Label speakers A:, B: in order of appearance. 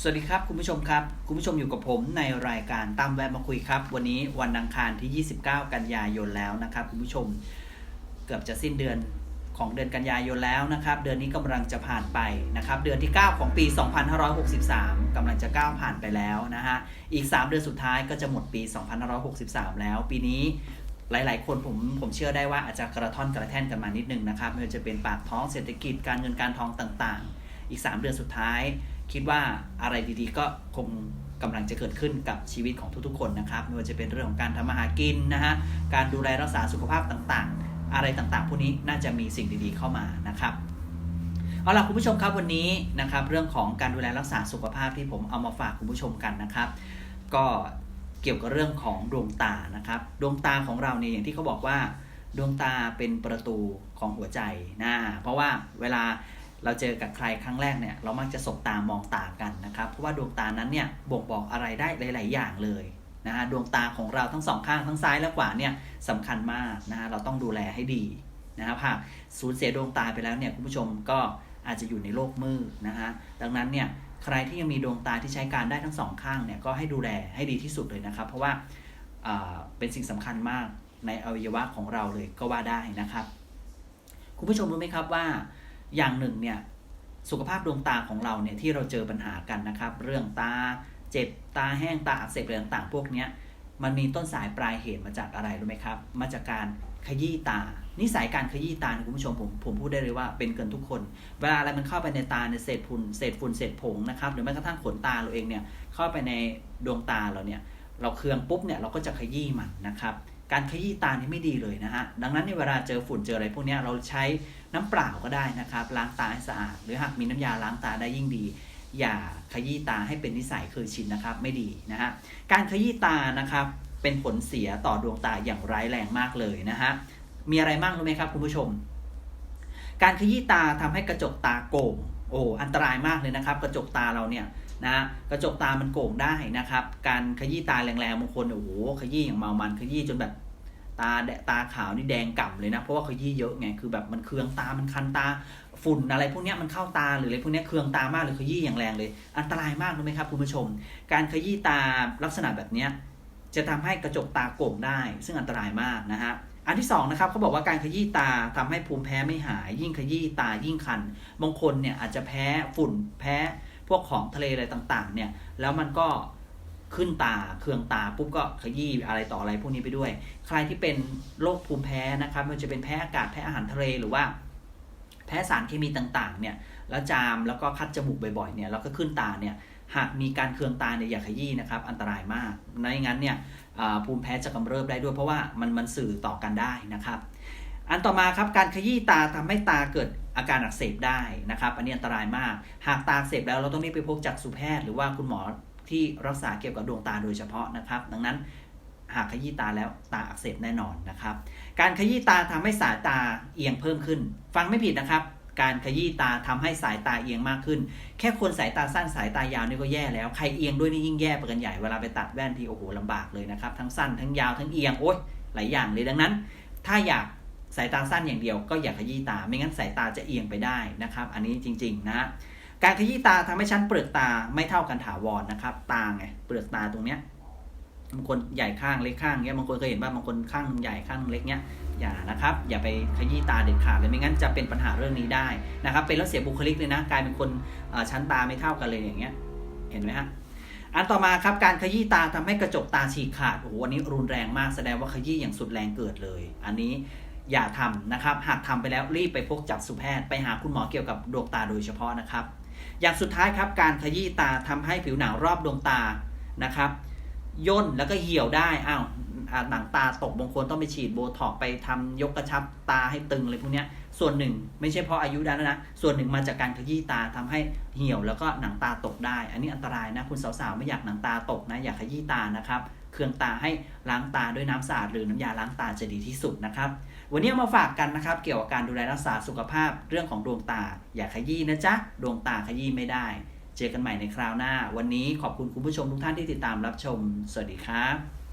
A: สวัสดีครับคุณผู้ชมครับ คุณผู้ชมอยู่กับผมในรายการตามแวะมาคุยครับ วันนี้วันอังคารที่ 29 กันยายนแล้วนะครับ คุณผู้ชมเกือบจะสิ้นเดือนของเดือนกันยายนแล้วนะครับ เดือนนี้กำลังจะผ่านไปนะครับ เดือนที่ 9 ของปี 2563กำลังจะก้าวผ่านไปแล้วนะฮะอีก 3 เดือนสุดท้ายก็จะหมดปี 2563 แล้ว ปีนี้หลาย ๆ คนผมผมเชื่อได้ว่าอาจจะกระท่อนกระแท่นกันมานิดนึงนะครับไม่ว่าจะเป็นปากท้องเศรษฐกิจการเงินการทองต่าง ๆ อีก 3 เดือนสุดท้าย คิดว่าอะไรดีๆ ก็คงกำลังจะเกิดขึ้นกับชีวิตของทุกๆ คนนะครับไม่ว่าจะเป็นเรื่องของการทำมาหากินนะฮะการดูแลรักษาสุขภาพต่างๆ อะไรต่างๆ พวกนี้น่าจะมีสิ่งดีๆ เข้ามานะครับเอาล่ะคุณผู้ชมครับวันนี้นะครับ เรื่องของการดูแลรักษาสุขภาพที่ผมเอามาฝากคุณผู้ชมกันนะครับ ก็เกี่ยวกับเรื่องของดวงตานะครับ ดวงตาของเราเนี่ยอย่างที่เขาบอกว่า ดวงตาเป็นประตูของหัวใจนะเพราะว่าเวลา เราเจอกับใครครั้งแรกเนี่ยเรามักจะสบตามองตากันนะครับเพราะว่าดวงตานั้นเนี่ยบ่งบอกอะไรได้หลาย ๆ อย่างเลยนะฮะดวงตาของเราทั้งสองข้างทั้งซ้ายและขวาเนี่ยสำคัญมากนะฮะเราต้องดูแลให้ดีนะครับหากสูญเสียดวงตาไปแล้วเนี่ยคุณผู้ชมก็อาจจะอยู่ในโลกมืดนะฮะดังนั้นเนี่ยใครที่ยังมีดวงตาที่ใช้การได้ทั้งสองข้างเนี่ยก็ให้ดูแลให้ดีที่สุดเลยนะครับ เพราะว่าอ่าเป็นสิ่งสำคัญมากในอวัยวะของเราเลยก็ว่าได้นะครับ คุณผู้ชมรู้ไหมครับว่า อย่างหนึ่งเนี่ยสุขภาพดวงตาของเราเนี่ยที่เราเจอปัญหากันนะครับ เรื่องตาเจ็บตาแห้งตาอักเสบอะไรต่างๆพวกนี้มันมีต้นสายปลายเหตุมาจากอะไรรู้ไหมครับ มาจากการขยี้ตา นิสัยการขยี้ตาคุณผู้ชมผมผมพูดได้เลยว่าเป็นเกินทุกคน เวลาอะไรมันเข้าไปในตาในเศษฝุ่นเศษฝุ่นเศษผงนะครับหรือแม้กระทั่งขนตาเราเองเนี่ยเข้าไปในดวงตาเราเนี่ยเราเคืองปุ๊บเนี่ยเราก็จะขยี้มันนะครับ การขยี้ตานี่ไม่ดีเลยนะฮะ ดังนั้นในเวลาเจอฝุ่นเจออะไรพวกนี้เราใช้น้ำเปล่าก็ได้นะครับ ล้างตาให้สะอาด หรือหากมีน้ำยาล้างตาได้ยิ่งดี อย่าขยี้ตาให้เป็นนิสัยเคยชินนะครับ ไม่ดีนะฮะ การขยี้ตานะครับเป็นผลเสียต่อดวงตาอย่างร้ายแรงมากเลยนะฮะ มีอะไรบ้างรู้ไหมครับคุณผู้ชม การขยี้ตาทำให้กระจกตาโก่งโอ้ อันตรายมากเลยนะครับ กระจกตาเราเนี่ย นะกระจกตามันโก่งได้นะครับ การขยี้ตาแรงๆบางคนโอ้โหขยี้อย่างเมามันขยี้จนแบบตาแดตาขาวนี่แดงก่ำเลยนะ เพราะว่าขยี้เยอะไงคือแบบมันเคืองตามันคันตาฝุ่นอะไรพวกนี้มันเข้าตาหรืออะไรพวกนี้เคืองตามากหรือขยี้อย่างแรงเลย อันตรายมากรู้ไหมครับคุณผู้ชม การขยี้ตาลักษณะแบบนี้จะทำให้กระจกตาโก่งได้ ซึ่งอันตรายมากนะฮะอันที่สองนะครับเขาบอกว่าการขยี้ตาทำให้ภูมิแพ้ไม่หาย ยิ่งขยี้ตายิ่งคันบางคนเนี่ยอาจจะแพ้ฝุ่นแพ้ พวกของทะเลอะไรต่างๆ เนี่ย แล้วมันก็ขึ้นตาเคืองตาปุ๊บก็ขยี้อะไรต่ออะไรพวกนี้ไปด้วย ใครที่เป็นโรคภูมิแพ้นะครับมันจะเป็นแพ้อากาศแพ้อาหารทะเลหรือว่า แพ้สารเคมีต่างๆ เนี่ย แล้วจามแล้วก็คัดจมูกบ่อยๆ เนี่ยแล้วก็ขึ้นตาเนี่ยหากมีการเคืองตาเนี่ยอย่าขยี้นะครับ อันตรายมากไม่งั้นเนี่ยภูมิแพ้จะกำเริบได้ด้วยเพราะว่ามันมันสื่อต่อกันได้นะครับ อันต่อมาครับการขยี้ตาทำให้ตาเกิดอาการอักเสบได้นะครับ อันนี้อันตรายมาก หากตาอักเสบแล้วเราต้องรีบไปพบจักษุแพทย์ หรือว่าคุณหมอที่รักษาเกี่ยวกับดวงตาโดยเฉพาะนะครับ ดังนั้นหากขยี้ตาแล้วตาอักเสบแน่นอนนะครับ การขยี้ตาทำให้สายตาเอียงเพิ่มขึ้น ฟังไม่ผิดนะครับ การขยี้ตาทำให้สายตาเอียงมากขึ้น แค่คนสายตาสั้นสายตายาวนี่ก็แย่แล้วใครเอียงด้วยนี่ยิ่งแย่ไปกันใหญ่เวลาไปตัดแว่นทีโอ้โหลำบากเลยนะครับทั้งสั้นทั้งยาวทั้งเอียงโอ๊ยหลายอย่างเลยดังนั้น ถ้าอยาก สายตาสั้นอย่างเดียวก็อย่าขยี้ตา ไม่งั้นสายตาจะเอียงไปได้นะครับ อันนี้จริง ๆ นะ การขยี้ตาทำให้ชั้นเปลือกตาไม่เท่ากันถาวรนะครับ ตาไงเปลือกตาตรงเนี้ยบางคนใหญ่ข้างเล็กข้างเงี้ยบางคนเคยเห็นว่าบางคนข้างนึงใหญ่ข้างนึงเล็กเนี้ยอย่านะครับ อย่าไปขยี้ตาเด็ดขาดเลยไม่งั้นจะเป็นปัญหาเรื่องนี้ได้นะครับ เป็นแล้วเสียบุคลิกเลยนะกลายเป็นคนชั้นตาไม่เท่ากันเลยอย่างเงี้ยเห็นไหมฮะอันต่อมาครับการขยี้ตาทำให้กระจกตาฉีกขาดโอ้โหอันนี้รุนแรงมากแสดงว่าขยี้อย่างสุดแรงเกิดเลย อันนี้ อย่าทำนะครับ หากทำไปแล้วรีบไปพบจับสุแพทย์ไปหาคุณหมอเกี่ยวกับดวงตาโดยเฉพาะนะครับ อย่างสุดท้ายครับการขยี้ตาทำให้ผิวหนังรอบดวงตานะครับย่นแล้วก็เหี่ยวได้อ้าว หนังตาตกบางคนต้องไปฉีดโบท็อกไปทำยกกระชับตาให้ตึงอะไรพวกนี้ส่วนหนึ่งไม่ใช่เพราะอายุแล้วนะส่วนหนึ่งมาจากการขยี้ตาทำให้เหี่ยวแล้วก็หนังตาตกได้ อันนี้อันตรายนะคุณสาวๆไม่อยากหนังตาตกนะอยากขยี้ตานะครับเครืองตาให้ล้างตาด้วยน้ำสะอาดหรือน้ำยาล้างตาจะดีที่สุดนะครับ วันนี้มาฝากกันนะครับ เกี่ยวกับการดูแลรักษาสุขภาพเรื่องของดวงตา อย่าขยี้นะจ๊ะดวงตาขยี้ไม่ได้ เจอกันใหม่ในคราวหน้า วันนี้ขอบคุณคุณผู้ชมทุกท่านที่ติดตามรับชม สวัสดีครับ